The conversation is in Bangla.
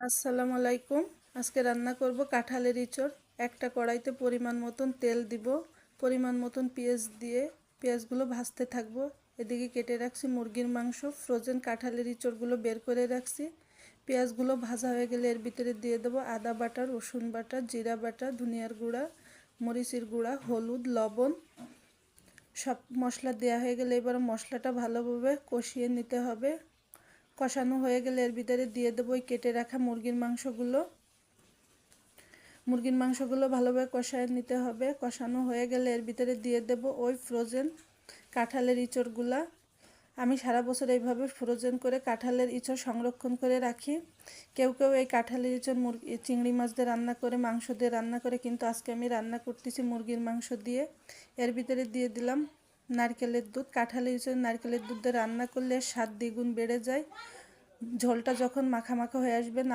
আসসালামু আলাইকুম। আজকে রান্না করব কাঁঠালের ইঁচড়। একটা কড়াইতে পরিমাণ মতন তেল দিব। পরিমাণ মতন পেঁয়াজ দিয়ে পেঁয়াজগুলো ভাজতে থাকব। এদিকে কেটে রাখছি মুরগির মাংস। ফ্রোজেন কাঁঠালের ইঁচড়গুলো বের করে রাখছি। পেঁয়াজগুলো ভাজা হয়ে গেলে এর ভিতরে দিয়ে দেবো আদা বাটা, রসুন বাটা, জিরা বাটা, ধনিয়ার গুঁড়া, মরিচের গুঁড়া, হলুদ, লবণ। সব মশলা দেওয়া হয়ে গেলে এবার মশলাটা ভালোভাবে কষিয়ে নিতে হবে। কষানো হয়ে গেলে এর ভিতরে দিয়ে দেবো ওই কেটে রাখা মুরগির মাংসগুলো। মুরগির মাংসগুলো ভালোভাবে কষায় নিতে হবে। কষানো হয়ে গেলে এর ভিতরে দিয়ে দেব ওই ফ্রোজেন কাঁঠালের ইঁচড়গুলা। আমি সারা বছর এইভাবে ফ্রোজেন করে কাঁঠালের ইঁচড় সংরক্ষণ করে রাখি। কেউ কেউ এই কাঁঠালের ইঁচড় মুরগি চিংড়ি মাছ দিয়ে রান্না করে, মাংস দিয়ে রান্না করে, কিন্তু আজকে আমি রান্না করতেছি মুরগির মাংস দিয়ে। এর ভিতরে দিয়ে দিলাম নারকেলের দুধ, কাঁঠালের হিসেবে নারকেলের দুধ রান্না করলে স্বাদ দ্বিগুণ বেড়ে যায়। ঝোলটা যখন মাখা মাখা হয়ে আসবে, নাম